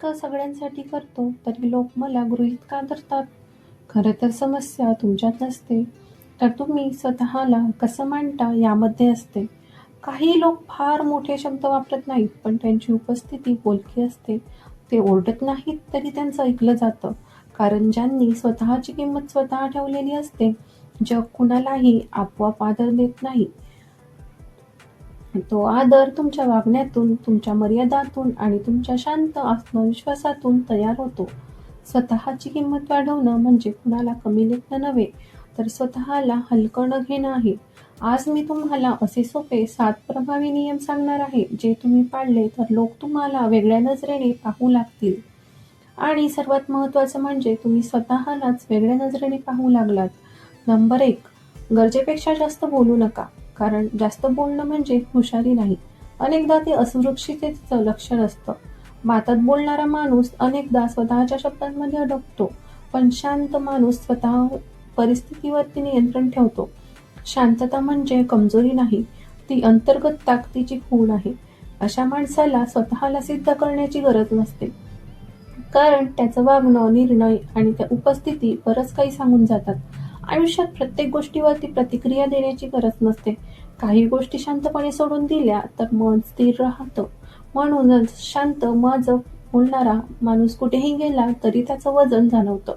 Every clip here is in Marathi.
इतकं सगळ्यांसाठी करतो तरी लोक मला गृहीत का धरतात? खरं तर समस्या तुमच्यात नसते. तर तुम्ही स्वतःला कसं मांडता यामध्ये असते. काही लोक फार मोठे शब्द वापरत नाहीत पण त्यांची उपस्थिती बोलकी असते. ते ओरडत नाहीत तरी त्यांचं ऐकलं जातं. कारण ज्यांनी स्वतःची किंमत स्वतः ठेवलेली असते जग कुणालाही आपोआप आदर देत नाही. तो आदर तुमच्या वागण्यातून तुमच्या मर्यादातून आणि तुमच्या शांत आत्मविश्वासातून तयार होतो. स्वतःची किंमत वाढवणं म्हणजे कुणाला कमी लेखणं नव्हे तर स्वतःला हलकं घेणं आहे आज मी तुम्हाला असे सोपे सात प्रभावी नियम सांगणार आहे जे तुम्ही पाळले तर लोक तुम्हाला वेगळ्या नजरेने पाहू लागतील. आणि सर्वात महत्त्वाचं म्हणजे तुम्ही स्वतःलाच वेगळ्या नजरेने पाहू लागलात. नंबर एक गरजेपेक्षा जास्त बोलू नका. कारण जास्त बोलणं म्हणजे हुशारी नाही. अनेकदा ते असुरक्षिततेचं लक्षण असतं मातात बोलणारा माणूस अनेकदा स्वतःच्या शब्दांमध्ये अडकतो पण शांत माणूस स्वतः परिस्थितीवरती नियंत्रण ठेवतो. शांतता म्हणजे कमजोरी नाही ती अंतर्गत ताकदीची खूण आहे. अशा माणसाला स्वतःला सिद्ध करण्याची गरज नसते. कारण त्याचं वागणं निर्णय आणि त्या उपस्थिती बरंच काही सांगून जातात. आयुष्यात प्रत्येक गोष्टीवरती प्रतिक्रिया देण्याची गरज नसते. काही गोष्टी शांतपणे सोडून दिल्या तर मन स्थिर राहतं. म्हणूनच शांत मज बोलणारा माणूस कुठेही गेला तरी त्याचं वजन जाणवतं.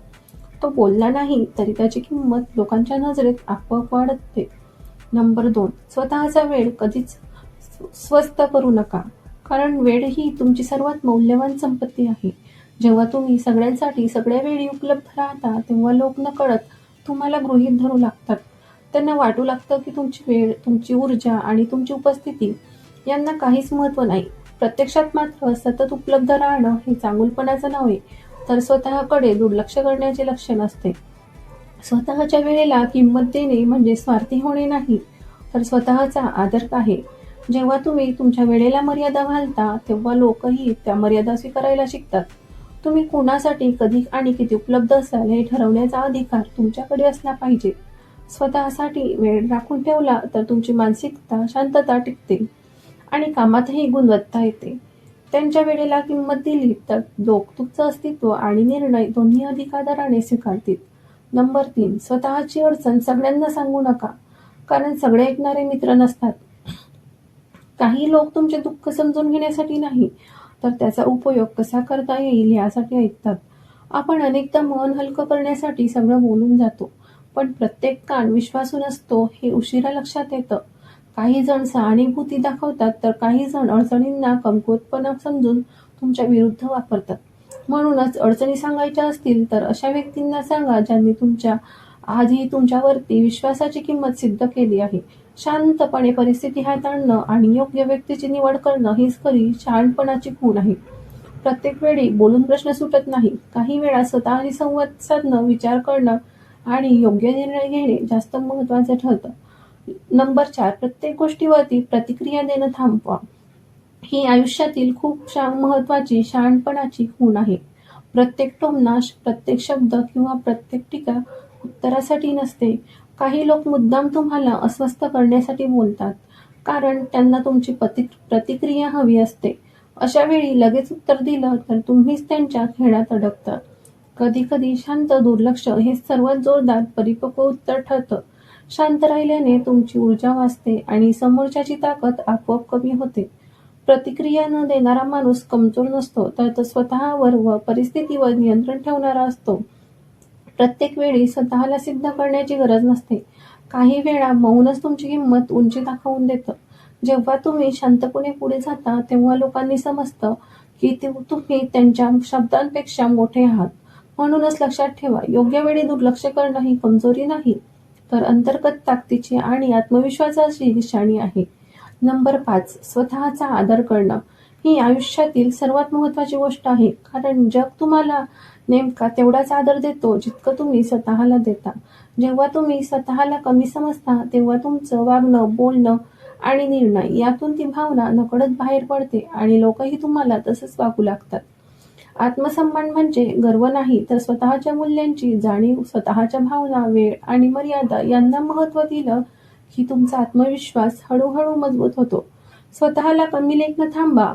तो बोलला नाही तरी त्याची किंमत लोकांच्या नजरेत आपोआप वाढते. नंबर दोन स्वतःचा वेळ कधीच स्वस्त करू नका. कारण वेळ ही तुमची सर्वात मौल्यवान संपत्ती आहे. जेव्हा तुम्ही सगळ्यांसाठी सगळ्या वेळी उपलब्ध राहता तेव्हा लोक न कळत तुम्हाला गृहीत धरू लागतात. त्यांना वाटू लागतं की तुमची वेळ तुमची ऊर्जा आणि तुमची उपस्थिती यांना काहीच महत्त्व नाही. प्रत्यक्षात मात्र सतत उपलब्ध राहणं हे चांगुलपणाचं नव्हे तर स्वतःकडे दुर्लक्ष करण्याचे लक्षण असते. स्वतःच्या वेळेला किंमत देणे म्हणजे स्वार्थी होणे नाही तर स्वतःचा आदर आहे. जेव्हा तुम्ही तुमच्या वेळेला मर्यादा घालता तेव्हा लोकही त्या मर्यादा स्वीकारायला शिकतात. तुम्ही कोणासाठी कधी आणि किती उपलब्ध असाल हे ठरवण्याचा अधिकार तुमच्याकडे असला पाहिजे. स्वतःसाठी वेळ राखून ठेवला तर तुमची मानसिकता शांतता टिकते आणि कामातही गुणवत्ता येते. त्यांच्या वेळेला किंमत दिली तर लोक तुमचं अस्तित्व आणि निर्णय दोन्ही अधिक आदराने स्वीकारतील. नंबर तीन स्वतःची अडचण सगळ्यांना सांगू नका कारण सगळे ऐकणारे मित्र नसतात. काही लोक तुमचे दुःख समजून घेण्यासाठी नाही तर त्याचा उपयोग कसा करता येईल यासाठी ऐकतात. आपण अनेकदा मन हलकं करण्यासाठी सगळं बोलून जातो पण प्रत्येक कान विश्वासू नसतो हे उशिरा लक्षात येतं. काही जण सहानुभूती दाखवतात तर काही जण अडचणींना कमकुवतपणा समजून तुमच्या विरुद्ध वापरतात. म्हणूनच अडचणी सांगायच्या असतील तर अशा व्यक्तींना सांगा ज्यांनी तुमच्या आधी तुमच्यावरती विश्वासाची किंमत सिद्ध केली आहे. शांतपणे परिस्थिती हाताळणं आणि योग्य व्यक्तीची निवड करणं हीच खरी शहाणपणाची खूण आहे. प्रत्येक वेळी बोलून प्रश्न सुटत नाही. काही वेळा स्वतःशी संवाद साधणं विचार करणं आणि योग्य निर्णय घेणे जास्त महत्वाचं ठरतं. नंबर चार प्रत्येक गोष्टीवरती प्रतिक्रिया देणं थांबवा. ही आयुष्यातील खूप महत्वाची महत्त्वाची शहाणपणाची खूण आहे. प्रत्येक टोमनाश प्रत्येक शब्द किंवा प्रत्येक टीका उत्तरासाठी नसते. काही लोक मुद्दाम तुम्हाला अस्वस्थ करण्यासाठी बोलतात कारण त्यांना तुमची प्रति प्रतिक्रिया हवी असते. अशा वेळी लगेच उत्तर दिलं तर तुम्हीच त्यांच्या खेळात अडकता. कधी कधी शांत दुर्लक्ष हे सर्वात जोरदार परिपक्व उत्तर ठरतं. शांत राहिल्याने तुमची ऊर्जा वाचते आणि समोरच्याची ताकद आपोआप कमी होते. प्रतिक्रिया न देणारा माणूस कमजोर नसतो तर तो स्वतःवर व परिस्थितीवर नियंत्रण ठेवणारा असतो. प्रत्येक वेळी स्वतःला सिद्ध करण्याची गरज नसते. काही वेळा मौनच तुमची किंमत उंची दाखवून देतं. जेव्हा तुम्ही शांतपणे पुढे जाता तेव्हा लोकांनी समजतं की तुम्ही त्यांच्या शब्दांपेक्षा मोठे आहात. म्हणूनच लक्षात ठेवा योग्य वेळी दुर्लक्ष करणं ही कमजोरी नाही तर अंतर्गत ताकदीची आणि आत्मविश्वासाची निशाणी आहे. नंबर पाच स्वतःचा आदर करणं. ही आयुष्यातील सर्वात महत्त्वाची गोष्ट आहे. कारण जग तुम्हाला नेमका तेवढाच आदर देतो जितकं तुम्ही स्वतःला देता. जेव्हा तुम्ही स्वतःला कमी समजता तेव्हा तुमचं वागणं बोलणं आणि निर्णय यातून ती भावना नकळत बाहेर पडते आणि लोकही तुम्हाला तसंच वागू लागतात. आत्मसन्मान म्हणजे गर्व नाही तर स्वतःच्या मूल्यांची जाणीव स्वतःच्या भावना वेळ आणि मर्यादा यांना महत्त्व दिलं की तुमचा आत्मविश्वास हळूहळू मजबूत होतो. स्वतःला कमी लेखन थांबा.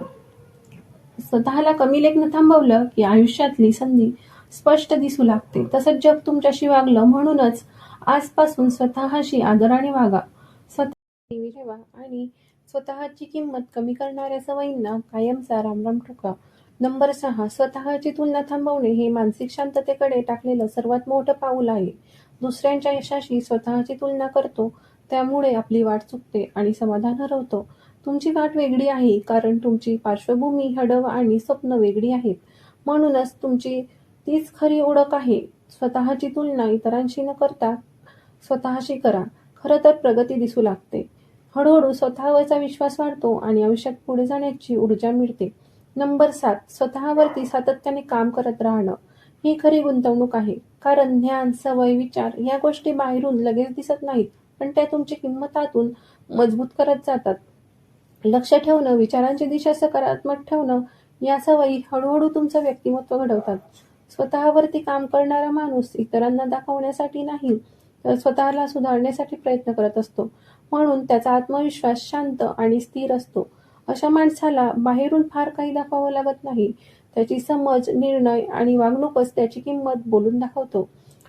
स्वतःला कमी लेखनं थांबवलं की आयुष्यातली संधी स्पष्ट दिसू लागते. तसंच जग तुमच्याशी वागलं म्हणूनच आजपासून स्वतःशी आदराने वागा. स्वतः ठेवा आणि स्वतःची किंमत कमी करणाऱ्या सवयींना कायमचा रामराम ठोका. नंबर सहा स्वतःची तुलना थांबवणे हे मानसिक शांततेकडे टाकलेलं सर्वात मोठं पाऊल आहे. दुसऱ्यांच्या यशाशी स्वतःची तुलना करतो त्यामुळे आपली वाट चुकते आणि समाधान हरवतो. तुमची वाट वेगळी आहे कारण तुमची पार्श्वभूमी हडव आणि स्वप्न वेगळी आहेत. म्हणूनच तुमची तीच खरी ओळख आहे. स्वतःची तुलना इतरांशी न करता स्वतःशी करा. खरं तर प्रगती दिसू लागते. हळूहळू स्वतःवरचा विश्वास वाढतो आणि आयुष्यात पुढे जाण्याची ऊर्जा मिळते. नंबर सात स्वतःवरती सातत्याने काम करत राहणं ही खरी गुंतवणूक आहे. कारण ज्ञान सवय विचार या गोष्टी बाहेरून लगेच दिसत नाहीत पण त्या तुमची किंमतातून मजबूत करत जातात. लक्ष ठेवणं विचारांची दिशा सकारात्मक ठेवणं या सवयी हळूहळू तुमचं व्यक्तिमत्व घडवतात. स्वतःवरती काम करणारा माणूस इतरांना दाखवण्यासाठी नाही तर स्वतःला सुधारण्यासाठी प्रयत्न करत असतो. म्हणून त्याचा आत्मविश्वास शांत आणि स्थिर असतो. अशा माणसाला बाहेरून फार काही दाखवावं लागत नाही. त्याची समज निर्णय आणि वागणूकच त्याची किंमत बोलून दाखवतो.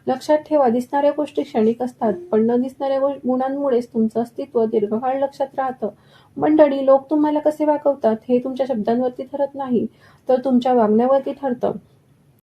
लक्षात ठेवा दिसणाऱ्या गोष्टी क्षणिक असतात पण न दिसणाऱ्या गुणांमुळेच तुमचं अस्तित्व दीर्घकाळ लक्षात राहतं. मंडळी लोक तुम्हाला कसे वागवतात हे तुमच्या शब्दांवरती ठरत नाही तर तुमच्या वागण्यावरती ठरतं.